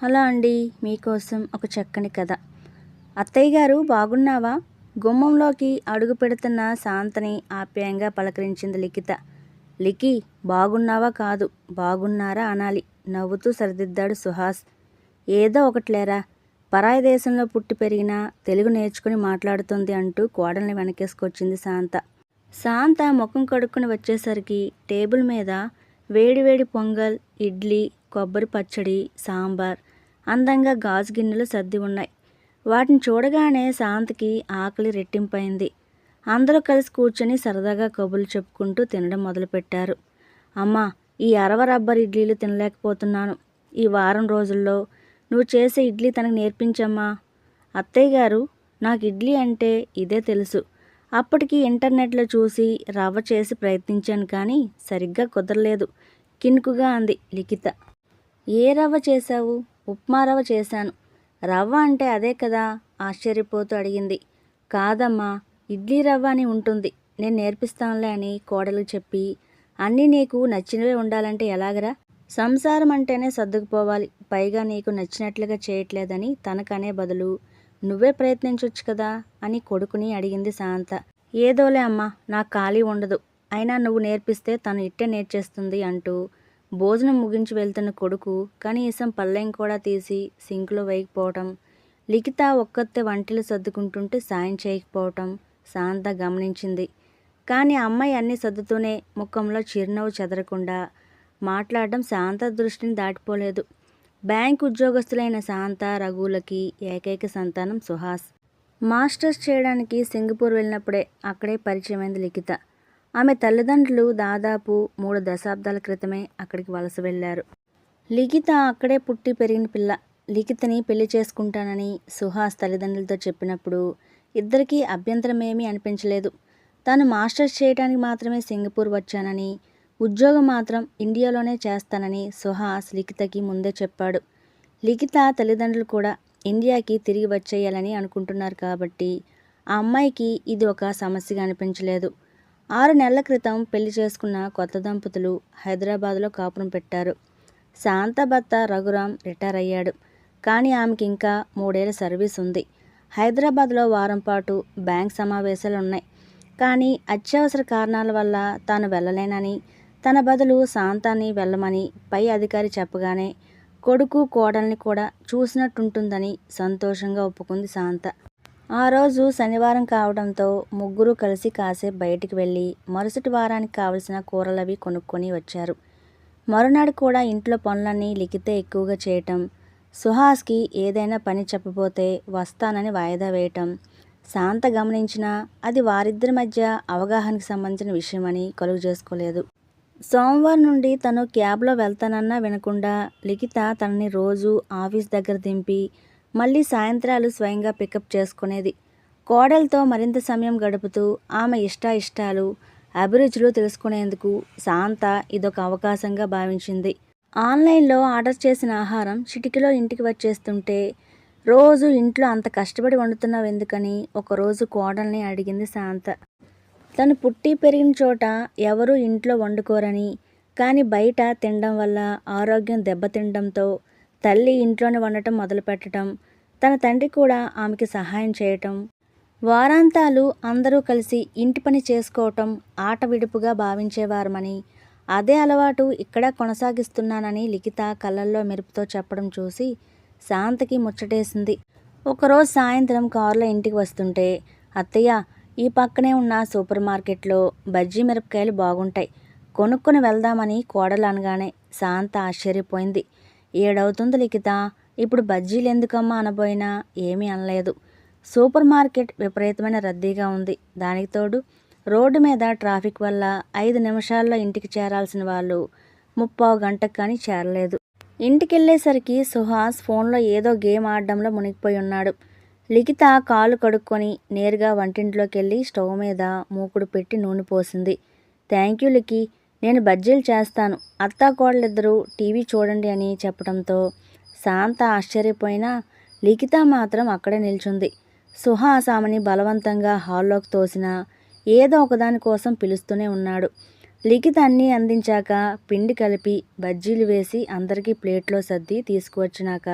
Hello అండి మీకోసం ఒక చక్కని కథ. అత్తయ్య గారు బాగున్నావా? గుమ్మంలోకి అడుగు పెడుతున్న శాంతని ఆప్యాయంగా పలకరించింది లిఖిత. లిఖి బాగున్నావా కాదు బాగున్నారా అనాలి నవ్వుతూ సరిదిద్దాడు సుహాస్. ఏదో ఒకట్లేరా పరాయి దేశంలో పుట్టి పెరిగినా తెలుగు నేర్చుకుని మాట్లాడుతుంది అంటూ కోడల్ని వెనకేసుకొచ్చింది శాంత. శాంత ముఖం కడుక్కుని వచ్చేసరికి టేబుల్ మీద వేడివేడి పొంగల్ ఇడ్లీ కొబ్బరి పచ్చడి సాంబార్ అందంగా గాజు గిన్నెలు సర్ది ఉన్నాయి. వాటిని చూడగానే శాంతికి ఆకలి రెట్టింపైంది. అందరూ కలిసి కూర్చొని సరదాగా కబుర్లు చెప్పుకుంటూ తినడం మొదలుపెట్టారు. అమ్మా ఈ అరవ రబ్బర్ ఇడ్లీలు తినలేకపోతున్నాను. ఈ వారం రోజుల్లో నువ్వు చేసే ఇడ్లీ తనకు నేర్పించమ్మా. అత్తయ్య గారు నాకు ఇడ్లీ అంటే ఇదే తెలుసు. అప్పటికి ఇంటర్నెట్లో చూసి రవ్వ చేసి ప్రయత్నించాను కానీ సరిగ్గా కుదరలేదు. కినుకుగా అంది లిఖిత. ఏ రవ్వ చేశావు? ఉప్మా రవ్వ చేశాను. రవ్వ అంటే అదే కదా? ఆశ్చర్యపోతూ అడిగింది. కాదమ్మా ఇడ్లీ రవ్వ అని ఉంటుంది. నేను నేర్పిస్తానులే అని కోడలు చెప్పి అన్నీ నీకు నచ్చినవే ఉండాలంటే ఎలాగరా? సంసారం అంటేనే సర్దుకుపోవాలి. పైగా నీకు నచ్చినట్లుగా చేయట్లేదని తనకనే బదులు నువ్వే ప్రయత్నించొచ్చు కదా? అని కొడుకుని అడిగింది శాంత. ఏదోలే అమ్మా నాకు ఖాళీ ఉండదు. అయినా నువ్వు నేర్పిస్తే తను ఇట్టే నేర్చేస్తుంది అంటూ భోజనం ముగించి వెళ్తున్న కొడుకు కనీసం పల్లెం కూడా తీసి సింకులో వేయకపోవటం లిఖిత ఒక్కతే వంటలు సర్దుకుంటుంటే సాయం చేయకపోవటం శాంత గమనించింది. కానీ అమ్మాయి అన్నీ సర్దుతూనే ముఖంలో చిరునవ్వు చెదరకుండా మాట్లాడడం శాంత దృష్టిని దాటిపోలేదు. బ్యాంక్ ఉద్యోగస్తులైన శాంత రఘువులకి ఏకైక సంతానం సుహాస్. మాస్టర్స్ చేయడానికి సింగపూర్ వెళ్ళినప్పుడే అక్కడే పరిచయమైంది లిఖిత. ఆమె తల్లిదండ్రులు దాదాపు మూడు దశాబ్దాల క్రితమే అక్కడికి వలస వెళ్ళారు. లిఖిత అక్కడే పుట్టి పెరిగిన పిల్ల లిఖితని పెళ్ళి చేసుకుంటానని సుహాస్ తల్లిదండ్రులతో చెప్పినప్పుడు ఇద్దరికీ అభ్యంతరమేమీ అనిపించలేదు. తాను మాస్టర్స్ చేయడానికి మాత్రమే సింగపూర్ వచ్చానని ఉద్యోగం మాత్రం ఇండియాలోనే చేస్తానని సుహాస్ లిఖితకి ముందే చెప్పాడు. లిఖిత తల్లిదండ్రులు కూడా ఇండియాకి తిరిగి వచ్చేయాలని అనుకుంటున్నారు కాబట్టి ఆ అమ్మాయికి ఇది ఒక సమస్యగా అనిపించలేదు. ఆరు నెలల క్రితం పెళ్ళి చేసుకున్న కొత్త దంపతులు హైదరాబాద్లో కాపురం పెట్టారు. శాంత భర్త రఘురాం రిటైర్ అయ్యాడు. కానీ ఆమెకి ఇంకా మూడేళ్ళ సర్వీస్ ఉంది. హైదరాబాద్లో వారం పాటు బ్యాంక్ సమావేశాలు ఉన్నాయి. కానీ అత్యవసర కారణాల వల్ల తాను వెళ్ళలేనని తన బదులు శాంతాన్ని వెళ్ళమని పై అధికారి చెప్పగానే కొడుకు కోడల్ని కూడా చూసినట్టుంటుందని సంతోషంగా ఒప్పుకుంది శాంత. ఆ రోజు శనివారం కావడంతో ముగ్గురు కలిసి కాసేపు బయటికి వెళ్ళి మరుసటి వారానికి కావలసిన కూరలవి కొనుక్కొని వచ్చారు. మరునాడు కూడా ఇంట్లో పనులన్నీ లిఖితే ఎక్కువగా చేయటం సుహాస్కి ఏదైనా పని చెప్పబోతే వస్తానని వాయిదా వేయటం శాంత గమనించినా అది వారిద్దరి మధ్య అవగాహనకు సంబంధించిన విషయమని కలుగు చేసుకోలేదు. సోమవారం నుండి తను క్యాబ్లో వెళ్తానన్నా వినకుండా లిఖిత తనని రోజు ఆఫీస్ దగ్గర దింపి మళ్ళీ సాయంత్రాలు స్వయంగా పికప్ చేసుకునేది. కోడలతో మరింత సమయం గడుపుతూ ఆమె ఇష్టాయిష్టాలు అభిరుచులు తెలుసుకునేందుకు శాంత ఇదొక అవకాశంగా భావించింది. ఆన్లైన్లో ఆర్డర్ చేసిన ఆహారం చిటికలో ఇంటికి వచ్చేస్తుంటే రోజు ఇంట్లో అంత కష్టపడి వండుతున్నావు ఎందుకని? ఒకరోజు కోడల్ని అడిగింది శాంత. తను పుట్టి పెరిగిన చోట ఎవరూ ఇంట్లో వండుకోరని కానీ బయట తినడం వల్ల ఆరోగ్యం దెబ్బతినడంతో తల్లి ఇంట్లోనే వండటం మొదలుపెట్టడం తన తండ్రి కూడా ఆమెకి సహాయం చేయటం వారాంతాలు అందరూ కలిసి ఇంటి పని చేసుకోవటం ఆట విడుపుగా భావించేవారమని అదే అలవాటు ఇక్కడ కొనసాగిస్తున్నానని లిఖిత కళ్ళల్లో మెరుపుతో చెప్పడం చూసి శాంతకి ముచ్చటేసింది. ఒకరోజు సాయంత్రం కారులో ఇంటికి వస్తుంటే అత్తయ్య ఈ పక్కనే ఉన్న సూపర్ మార్కెట్లో బజ్జీ మిరపకాయలు బాగుంటాయి కొనుక్కొని వెళ్దామని కోడలు అనగానే శాంత ఆశ్చర్యపోయింది. ఏడవుతుంది లిఖిత. ఇప్పుడు బజ్జీలు ఎందుకమ్మా అనబోయినా ఏమీ అనలేదు. సూపర్ మార్కెట్ విపరీతమైన రద్దీగా ఉంది. దానికి తోడు రోడ్డు మీద ట్రాఫిక్ వల్ల ఐదు నిమిషాల్లో ఇంటికి చేరాల్సిన వాళ్ళు ముప్పావు గంటకు కానీ చేరలేదు. ఇంటికి వెళ్ళేసరికి సుహాస్ ఫోన్లో ఏదో గేమ్ ఆడడంలో మునిగిపోయి ఉన్నాడు. లిఖిత కాలు కడుక్కొని నేరుగా వంటింట్లోకి వెళ్ళి స్టవ్ మీద మూకుడు పెట్టి నూనె పోసింది. థ్యాంక్ యూ లికి నేను బజ్జీలు చేస్తాను. అత్త కోడలిద్దరూ టీవీ చూడండి అని చెప్పడంతో శాంత ఆశ్చర్యపోయినా లిఖిత మాత్రం అక్కడే నిల్చుంది. సుహాసామని బలవంతంగా హాల్లోకి తోసినా ఏదో ఒకదాని కోసం పిలుస్తూనే ఉన్నాడు. లిఖిత అన్నీ అందించాక పిండి కలిపి బజ్జీలు వేసి అందరికీ ప్లేట్లో సర్ది తీసుకువచ్చినాక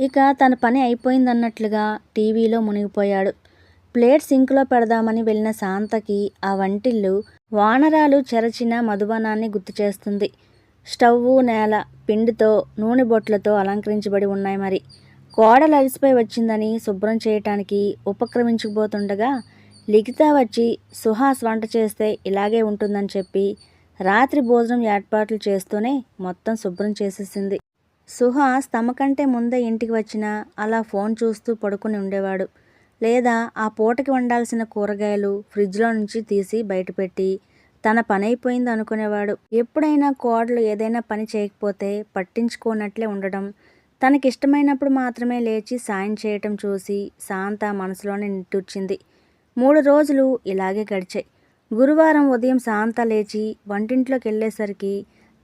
ఇక తన పని అయిపోయిందన్నట్లుగా టీవీలో మునిగిపోయాడు. ప్లేట్ సింక్లో పెడదామని వెళ్ళిన శాంతకి ఆ వంటిల్లు వానరాలు చెరచిన మధుబనాన్ని గుర్తు చేస్తుంది. స్టవ్వు నేల పిండితో నూనె బొట్లతో అలంకరించబడి ఉన్నాయి మరి. కోడలు అలసిపోయి వచ్చిందని శుభ్రం చేయటానికి ఉపక్రమించుకుపోతుండగా లిఖిత వచ్చి సుహాస్ వంట చేస్తే ఇలాగే ఉంటుందని చెప్పి రాత్రి భోజనం ఏర్పాట్లు చేస్తూనే మొత్తం శుభ్రం చేసేసింది. సుహాస్ తమకంటే ముందే ఇంటికి వచ్చినా అలా ఫోన్ చూస్తూ పడుకుని ఉండేవాడు. లేదా ఆ పూటకి వండాల్సిన కూరగాయలు ఫ్రిడ్జ్లో నుంచి తీసి బయటపెట్టి తన పని అయిపోయింది అనుకునేవాడు. ఎప్పుడైనా కోడలు ఏదైనా పని చేయకపోతే పట్టించుకోనట్లే ఉండడం తనకిష్టమైనప్పుడు మాత్రమే లేచి సాయం చేయటం చూసి శాంత మనసులోనే నిట్టూర్చింది మూడు రోజులు ఇలాగే గడిచాయి. గురువారం ఉదయం శాంత లేచి వంటింట్లోకి వెళ్ళేసరికి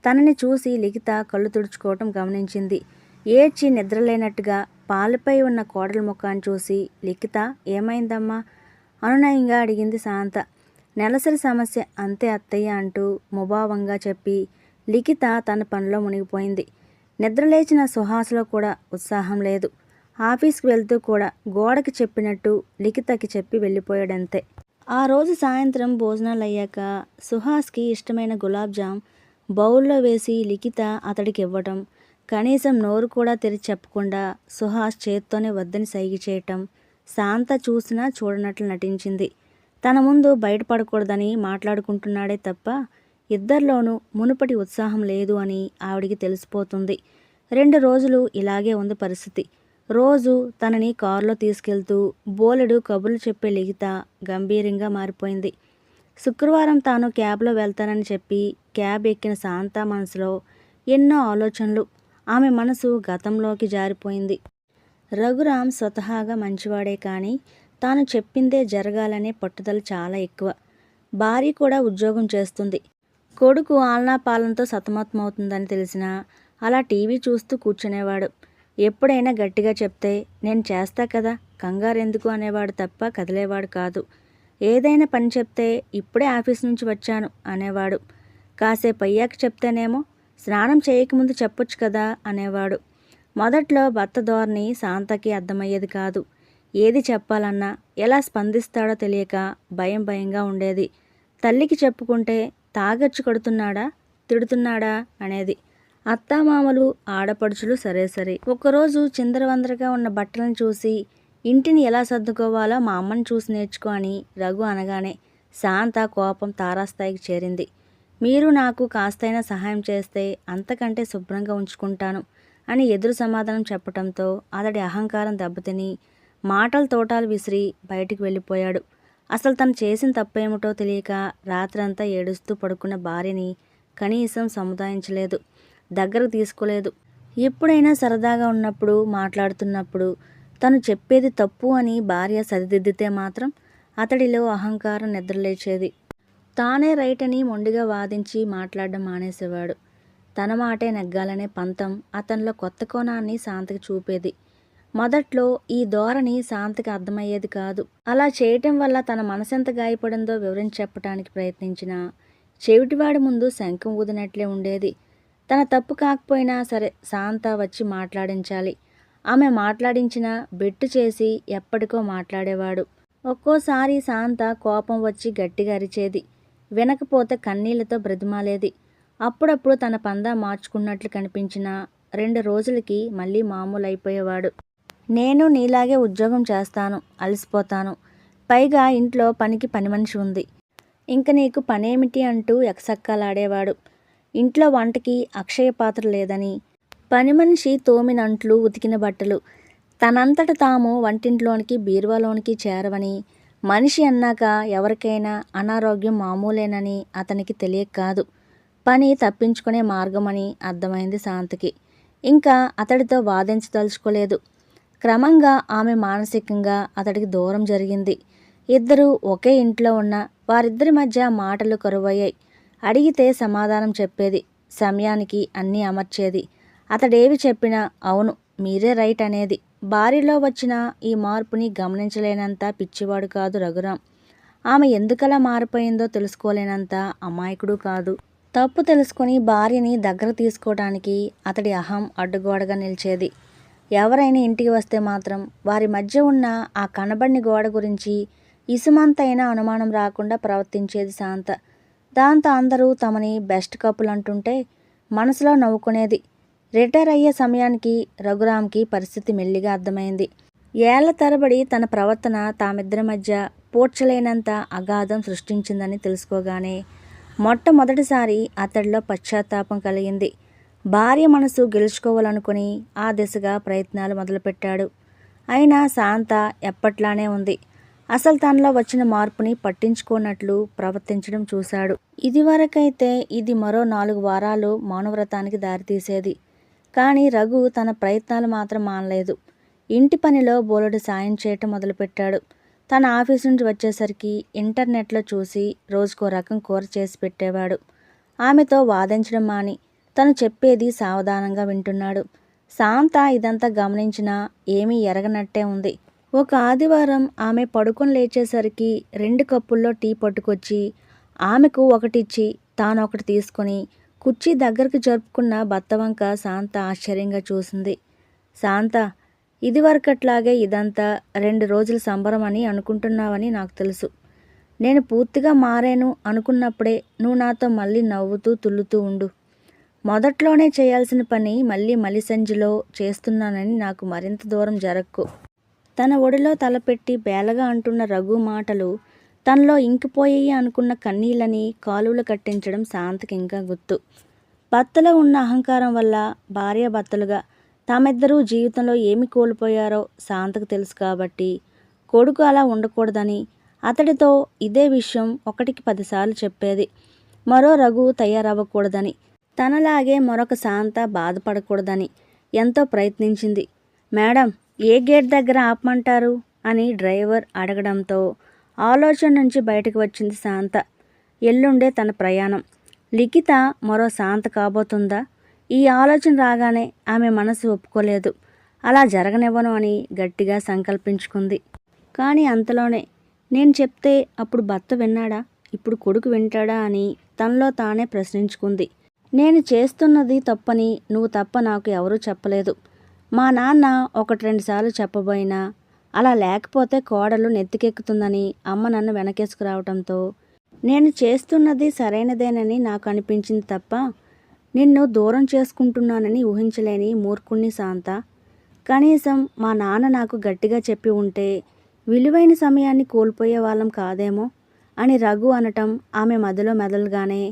తనని చూసి లిఖిత కళ్ళు తుడుచుకోవటం గమనించింది. ఏడ్చి నిద్రలేనట్టుగా పాలపై ఉన్న కోడల ముఖాన్ని చూసి లిఖిత ఏమైందమ్మా? అనునయంగా అడిగింది శాంత. నెలసరి సమస్య అంతే అత్తయ్య అంటూ ముభావంగా చెప్పి లిఖిత తన పనిలో మునిగిపోయింది. నిద్రలేచిన సుహాసులో కూడా ఉత్సాహం లేదు. ఆఫీస్కి వెళ్తూ కూడా గోడకి చెప్పినట్టు లిఖితకి చెప్పి వెళ్ళిపోయాడంతే. ఆ రోజు సాయంత్రం భోజనాలు అయ్యాక సుహాస్కి ఇష్టమైన గులాబ్ జామ్ బౌల్లో వేసి లిఖిత అతడికి ఇవ్వటం కనీసం నోరు కూడా తెరిచి చెప్పకుండా సుహాస్ చేత్తోనే వద్దని సైగి చేయటం శాంత చూసినా చూడనట్లు నటించింది. తన ముందు బయటపడకూడదని మాట్లాడుకుంటున్నాడే తప్ప ఇద్దరిలోనూ మునుపటి ఉత్సాహం లేదు అని ఆవిడికి తెలిసిపోతుంది. రెండు రోజులు ఇలాగే ఉంది పరిస్థితి. రోజు తనని కారులో తీసుకెళ్తూ బోలెడు కబుర్లు చెప్పే లిఖిత గంభీరంగా మారిపోయింది. శుక్రవారం తాను క్యాబ్లో వెళ్తానని చెప్పి క్యాబ్ ఎక్కిన శాంత మనసులో ఎన్నో ఆలోచనలు ఆమె మనసు గతంలోకి జారిపోయింది. రఘురామ్ స్వతహాగా మంచివాడే కానీ తాను చెప్పిందే జరగాలనే పట్టుదల చాలా ఎక్కువ. భార్య కూడా ఉద్యోగం చేస్తుంది. కొడుకు ఆల్నాపాలనతో సతమతమవుతుందని తెలిసినా అలా టీవీ చూస్తూ కూర్చునేవాడు. ఎప్పుడైనా గట్టిగా చెప్తే నేను చేస్తా కదా కంగారు ఎందుకు అనేవాడు తప్ప కదిలేవాడు కాదు. ఏదైనా పని చెప్తే ఇప్పుడే ఆఫీస్ నుంచి వచ్చాను అనేవాడు. కాసేపు అయ్యాక చెప్తేనేమో స్నానం చేయకముందు చెప్పొచ్చు కదా అనేవాడు. మొదట్లో భర్త ధోరణి శాంతకి అర్థమయ్యేది కాదు. ఏది చెప్పాలన్నా ఎలా స్పందిస్తాడో తెలియక భయం భయంగా ఉండేది. తల్లికి చెప్పుకుంటే తాగొచ్చు కొడుతున్నాడా తిడుతున్నాడా అనేది. అత్తామామలు ఆడపడుచులు సరే సరే. ఒకరోజు చిందరవందరగా ఉన్న బట్టలను చూసి ఇంటిని ఎలా సర్దుకోవాలో మా అమ్మని చూసి నేర్చుకో అని రఘు అనగానే శాంత కోపం తారాస్థాయికి చేరింది. మీరు నాకు కాస్తైనా సహాయం చేస్తే అంతకంటే శుభ్రంగా ఉంచుకుంటాను అని ఎదురు సమాధానం చెప్పడంతో అతడి అహంకారం దెబ్బతిని మాటల తోటాలు విసిరి బయటికి వెళ్ళిపోయాడు. అసలు తను చేసిన తప్పేమిటో తెలియక రాత్రంతా ఏడుస్తూ పడుకున్న భార్యని కనీసం సముదాయించలేదు. దగ్గరకు తీసుకోలేదు. ఎప్పుడైనా సరదాగా ఉన్నప్పుడు మాట్లాడుతున్నప్పుడు తను చెప్పేది తప్పు అని భార్య సరిదిద్దితే మాత్రం అతడిలో అహంకారం నిద్రలేచేది. తానే రైట్ అని మొండిగా వాదించి మాట్లాడడం మానేసేవాడు. తన మాటే నెగ్గాలనే పంతం అతనిలో కొత్త కోణాన్ని శాంతికి చూపేది. మొదట్లో ఈ ధోరణి శాంతికి అర్థమయ్యేది కాదు. అలా చేయటం వల్ల తన మనసెంత గాయపడిందో వివరించి చెప్పడానికి ప్రయత్నించిన చెవిటివాడి ముందు శంఖం ఊదినట్లే ఉండేది. తన తప్పు కాకపోయినా సరే శాంత వచ్చి మాట్లాడించాలి. ఆమె మాట్లాడించిన బెట్టు చేసి ఎప్పటికో మాట్లాడేవాడు. ఒక్కోసారి శాంత కోపం వచ్చి గట్టిగా అరిచేది. వినకపోతే కన్నీళ్ళతో బ్రతిమాలేది. అప్పుడప్పుడు తన పందా మార్చుకున్నట్లు కనిపించిన రెండు రోజులకి మళ్ళీ మామూలు అయిపోయేవాడు నేను నీలాగే ఉద్యోగం చేస్తాను అలసిపోతాను. పైగా ఇంట్లో పనికి పని మనిషి ఉంది. ఇంక నీకు పనేమిటి అంటూ ఎకసక్కాలాడేవాడు. ఇంట్లో వంటకి అక్షయ పాత్ర లేదని పని మనిషి తోమినంట్లు ఉతికిన బట్టలు. తనంతట తాము వంటింట్లోనికి బీరువాలోనికి చేరవని మనిషి అన్నాక ఎవరికైనా అనారోగ్యం మామూలేనని అతనికి తెలియక కాదు. పని తప్పించుకునే మార్గమని అర్థమైంది శాంతికి. ఇంకా అతడితో వాదించదలుచుకోలేదు. క్రమంగా ఆమె మానసికంగా అతడికి దూరం జరిగింది. ఇద్దరూ ఒకే ఇంట్లో ఉన్న వారిద్దరి మధ్య మాటలు కరువయ్యాయి. అడిగితే సమాధానం చెప్పేది సమయానికి అన్నీ అమర్చేది. అతడేవి చెప్పినా అవును మీరే రైట్ అనేది. భార్యలో వచ్చిన ఈ మార్పుని గమనించలేనంత పిచ్చివాడు కాదు రఘురాం. ఆమె ఎందుకలా మారిపోయిందో తెలుసుకోలేనంత అమాయకుడు కాదు. తప్పు తెలుసుకొని భార్యని దగ్గర తీసుకోవడానికి అతడి అహం అడ్డుగోడగా నిలిచేది. ఎవరైనా ఇంటికి వస్తే మాత్రం వారి మధ్య ఉన్న ఆ కనబడిని గోడ గురించి ఇసుమంతైనా అనుమానం రాకుండా ప్రవర్తించేది శాంత. దాంతో అందరూ తమని బెస్ట్ కప్పులు అంటుంటే మనసులో నవ్వుకునేది. రిటైర్ అయ్యే సమయానికి రఘురామ్కి పరిస్థితి మెల్లిగా అర్థమైంది. ఏళ్ళ తరబడి తన ప్రవర్తన తామిద్దరి మధ్య పూడ్చలేనంత అగాధం సృష్టించిందని తెలుసుకోగానే మొట్టమొదటిసారి అతడిలో పశ్చాత్తాపం కలిగింది. భార్య మనసు గెలుచుకోవాలనుకుని ఆ దిశగా ప్రయత్నాలు మొదలుపెట్టాడు. అయినా శాంత ఎప్పట్లానే ఉంది. అసలు తనలో వచ్చిన మార్పుని పట్టించుకోనట్లు ప్రవర్తించడం చూశాడు. ఇదివరకైతే ఇది మరో నాలుగు వారాలు మౌనవ్రతానికి దారితీసేది. కానీ రఘు తన ప్రయత్నాలు మాత్రం మానలేదు. ఇంటి పనిలో బోలెడు సాయం చేయటం మొదలుపెట్టాడు. తన ఆఫీస్ నుంచి వచ్చేసరికి ఇంటర్నెట్లో చూసి రోజుకో రకం కూర చేసి పెట్టేవాడు. ఆమెతో వాదించడం మాని తను చెప్పేది సావధానంగా వింటున్నాడు. శాంత ఇదంతా గమనించినా ఏమీ ఎరగనట్టే ఉంది. ఒక ఆదివారం ఆమె పడుకొని లేచేసరికి రెండు కప్పుల్లో టీ పట్టుకొచ్చి ఆమెకు ఒకటిచ్చి తాను ఒకటి తీసుకొని కుర్చీ దగ్గరకు జరుపుకున్న బత్తవంక శాంత ఆశ్చర్యంగా చూసింది. శాంత ఇదివరకట్లాగే ఇదంతా రెండు రోజుల సంబరం అని అనుకుంటున్నావని నాకు తెలుసు. నేను పూర్తిగా మారాను అనుకున్నప్పుడే నువ్వు నాతో మళ్ళీ నవ్వుతూ తుల్లుతూ ఉండు. మొదట్లోనే చేయాల్సిన పని మళ్ళీ మలిసంజిలో చేస్తున్నానని నాకు మరింత దూరం జరక్కు. తన ఒడిలో తలపెట్టి బేలగా అంటున్న రఘు మాటలు తనలో ఇంకిపోయాయి అనుకున్న కన్నీళ్ళని కాలువలు కట్టించడం శాంతకి ఇంకా గుర్తు. భర్తలో ఉన్న అహంకారం వల్ల భార్యాభర్తలుగా తామిద్దరూ జీవితంలో ఏమి కోల్పోయారో శాంతకు తెలుసు కాబట్టి కొడుకు అలా ఉండకూడదని అతడితో ఇదే విషయం ఒకటికి పదిసార్లు చెప్పేది. మరో రఘు తయారవ్వకూడదని తనలాగే మరొక శాంత బాధపడకూడదని ఎంతో ప్రయత్నించింది. మేడం ఏ గేట్ దగ్గర ఆపమంటారు? అని డ్రైవర్ అడగడంతో ఆలోచన నుంచి బయటకు వచ్చింది శాంత. ఎల్లుండే తన ప్రయాణం. లిఖిత మరో శాంత కాబోతుందా? ఈ ఆలోచన రాగానే ఆమె మనసు ఒప్పుకోలేదు. అలా జరగనివ్వను అని గట్టిగా సంకల్పించుకుంది. కానీ అంతలోనే నేను చెప్తే అప్పుడు భర్త విన్నాడా? ఇప్పుడు కొడుకు వింటాడా అని తనలో తానే ప్రశ్నించుకుంది. నేను చేస్తున్నది తప్పని నువ్వు తప్ప నాకు ఎవరూ చెప్పలేదు. మా నాన్న ఒకటి రెండు సార్లు చెప్పబోయినా అలా లేకపోతే కోడలు నెత్తికెక్కుతుందని అమ్మ నన్ను వెనకేసుకురావటంతో నేను చేస్తున్నది సరైనదేనని నాకు అనిపించింది తప్ప నిన్ను దూరం చేసుకుంటున్నానని ఊహించలేని మూర్ఖుణ్ణి శాంత. కనీసం మా నాన్న నాకు గట్టిగా చెప్పి ఉంటే విలువైన సమయాన్ని కోల్పోయే వాళ్ళం కాదేమో అని రఘు అనటం ఆమె మదిలో మెదలుగానే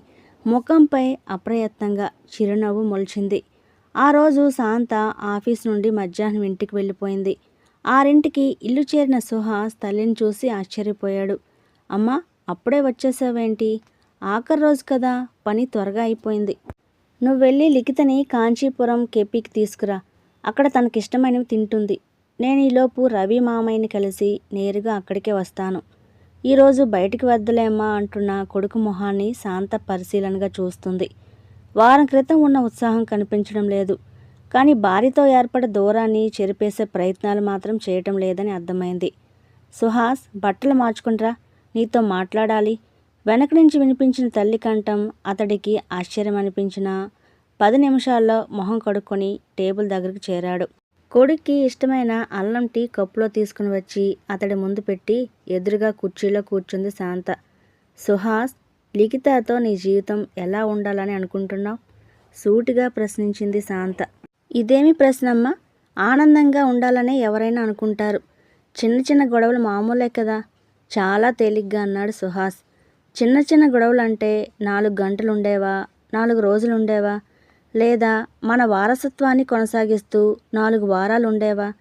ముఖంపై అప్రయత్నంగా చిరునవ్వు మొలిచింది. ఆ రోజు శాంత ఆఫీస్ నుండి మధ్యాహ్నం ఇంటికి వెళ్ళిపోయింది. ఆరింటికి ఇల్లు చేరిన సుహాస్ తల్లిని చూసి ఆశ్చర్యపోయాడు. అమ్మా అప్పుడే వచ్చేసావేంటి? ఆఖరి రోజు కదా పని త్వరగా అయిపోయింది. నువ్వు వెళ్ళి లిఖితని కాంచీపురం కెపికి తీసుకురా. అక్కడ తనకిష్టమైనవి తింటుంది. నేను ఈలోపు రవి మామయ్యని కలిసి నేరుగా అక్కడికే వస్తాను. ఈరోజు బయటికి వద్దలేమ్మా అంటున్న కొడుకు మొహాన్ని శాంత పరిశీలనగా చూస్తుంది. వారం క్రితం ఉన్న ఉత్సాహం కనిపించడం లేదు. కానీ భార్యతో ఏర్పడే దూరాన్ని చెరిపేసే ప్రయత్నాలు మాత్రం చేయటం లేదని అర్థమైంది. సుహాస్ బట్టలు మార్చుకుంట్రా నీతో మాట్లాడాలి. వెనక నుంచి వినిపించిన తల్లి కంఠం అతడికి ఆశ్చర్యం అనిపించిన పది నిమిషాల్లో మొహం కడుక్కొని టేబుల్ దగ్గరికి చేరాడు. కొడుక్కి ఇష్టమైన అల్లం టీ కప్పులో తీసుకుని వచ్చి అతడి ముందు పెట్టి ఎదురుగా కుర్చీలో కూర్చుంది శాంత. సుహాస్ లిఖితతో నీ జీవితం ఎలా ఉండాలని అనుకుంటున్నావు? సూటిగా ప్రశ్నించింది శాంత. ఇదేమి ప్రశ్నమ్మా? ఆనందంగా ఉండాలనే ఎవరైనా అనుకుంటారు. చిన్న చిన్న గొడవలు మామూలే కదా? చాలా తేలిగ్గా అన్నాడు సుహాస్. చిన్న చిన్న గొడవలు అంటే నాలుగు గంటలు ఉండేవా నాలుగు రోజులు ఉండేవా లేదా మన వారసత్వాన్ని కొనసాగిస్తూ నాలుగు వారాలు ఉండేవా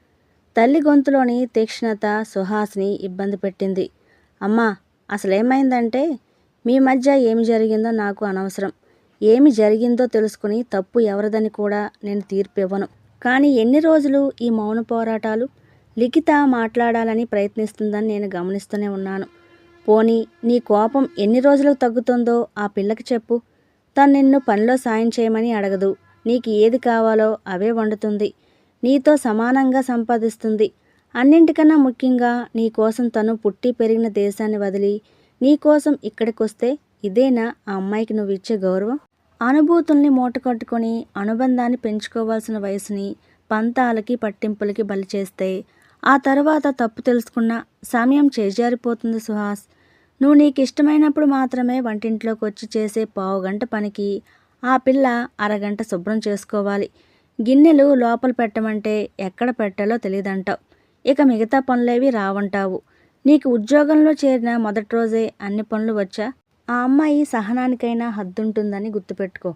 తల్లి గొంతులోని తీక్ష్ణత సుహాస్ని ఇబ్బంది పెట్టింది. అమ్మా అసలేమైందంటే మీ మధ్య ఏమి జరిగిందో నాకు అనవసరం. ఏమి జరిగిందో తెలుసుకుని తప్పు ఎవరిదని కూడా నేను తీర్పు ఇవ్వను కానీ ఎన్ని రోజులు ఈ మౌన పోరాటాలు? లిఖిత మాట్లాడాలని ప్రయత్నిస్తుందని నేను గమనిస్తూనే ఉన్నాను. పోనీ నీ కోపం ఎన్ని రోజులకు తగ్గుతుందో ఆ పిల్లకి చెప్పు. తను నిన్ను పనిలో సాయం చేయమని అడగదు. నీకు ఏది కావాలో అవే వండుతుంది. నీతో సమానంగా సంపాదిస్తుంది. అన్నింటికన్నా ముఖ్యంగా నీ కోసం తను పుట్టి పెరిగిన దేశాన్ని వదిలి నీకోసం ఇక్కడికొస్తే ఇదేనా ఆ అమ్మాయికి నువ్వు ఇచ్చే గౌరవం? అనుభూతుల్ని మూటకట్టుకొని అనుబంధాన్ని పెంచుకోవాల్సిన వయసుని పంతాలకి పట్టింపులకి బలి చేస్తే ఆ తర్వాత తప్పు తెలుసుకున్న సమయం చేజారిపోతుంది సుహాస్. నువ్వు నీకు ఇష్టమైనప్పుడు మాత్రమే వంటింట్లోకి వచ్చి చేసే పావుగంట పనికి ఆ పిల్ల అరగంట శుభ్రం చేసుకోవాలి. గిన్నెలు లోపల పెట్టమంటే ఎక్కడ పెట్టాలో తెలియదంటావు ఇక మిగతా పనులేవి రావంటావు. నీకు ఉద్యోగంలో చేరిన మొదటి రోజే అన్ని పనులు వచ్చా? ఆ అమ్మాయి సహనానికైనా హద్దుంటుందని గుర్తుపెట్టుకో.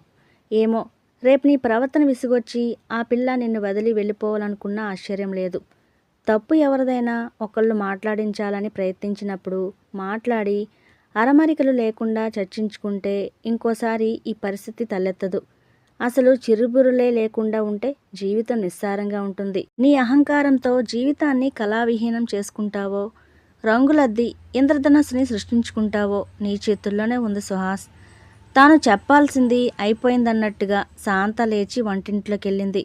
ఏమో రేపు నీ ప్రవర్తన విసుగొచ్చి ఆ పిల్ల నిన్ను వదిలి వెళ్ళిపోవాలనుకున్న ఆశ్చర్యం లేదు. తప్పు ఎవరిదైనా ఒకళ్ళు మాట్లాడించాలని ప్రయత్నించినప్పుడు మాట్లాడి అరమరికలు లేకుండా చర్చించుకుంటే ఇంకోసారి ఈ పరిస్థితి తలెత్తదు. అసలు చిరుబురులే లేకుండా ఉంటే జీవితం నిస్సారంగా ఉంటుంది. నీ అహంకారంతో జీవితాన్ని కళావిహీనం చేసుకుంటావో రంగులద్ది ఇంద్రధనస్సుని సృష్టించుకుంటావో నీ చేతుల్లోనే ఉంది సుహాస్. తాను చెప్పాల్సింది అయిపోయిందన్నట్టుగా శాంత లేచి వంటింట్లోకి వెళ్ళింది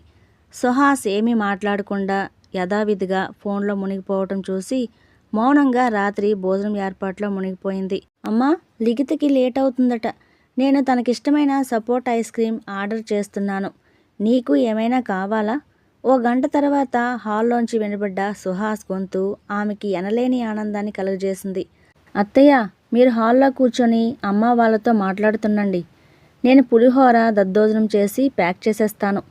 సుహాస్ ఏమీ మాట్లాడకుండా యథావిధిగా ఫోన్లో మునిగిపోవటం చూసి మౌనంగా రాత్రి భోజనం ఏర్పాట్లో మునిగిపోయింది. అమ్మా లిఖితకి లేట్ అవుతుందట నేను తనకిష్టమైన సపోర్ట్ ఐస్ క్రీమ్ ఆర్డర్ చేస్తున్నాను. నీకు ఏమైనా కావాలా? ఓ గంట తర్వాత హాల్లోంచి వినబడ్డ సుహాస్ గొంతు ఆమెకి ఎనలేని ఆనందాన్ని కలుగజేసింది. అత్తయ్య మీరు హాల్లో కూర్చొని అమ్మ వాళ్ళతో మాట్లాడుతుండండి. నేను పులిహోర దద్దోజనం చేసి ప్యాక్ చేసేస్తాను.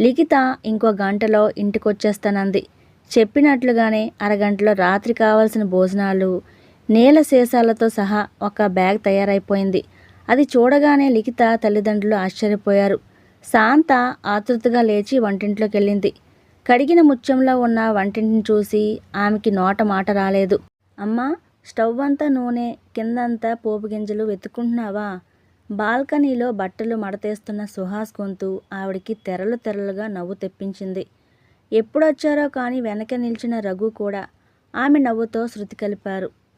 లిఖిత ఇంకో గంటలో ఇంటికొచ్చేస్తానంది. చెప్పినట్లుగానే అరగంటలో రాత్రి కావాల్సిన భోజనాలు నేల సీసాలతో సహా ఒక బ్యాగ్ తయారైపోయింది. అది చూడగానే లిఖిత తల్లిదండ్రులు ఆశ్చర్యపోయారు. శాంత ఆతృతగా లేచి వంటింట్లోకి వెళ్ళింది కడిగిన ముత్యంలో ఉన్న వంటింటిని చూసి ఆమెకి నోట మాట రాలేదు. అమ్మా స్టవ్ అంతా నూనె కిందంతా పోపు గింజలు వెతుక్కుంటున్నావా? బాల్కనీలో బట్టలు మడతేస్తున్న సుహాస్ గొంతు ఆవిడికి తెరలు తెరలుగా నవ్వు తెప్పించింది. ఎప్పుడొచ్చారో కానీ వెనక నిలిచిన రఘు కూడా ఆమె నవ్వుతో శృతి కలిపారు.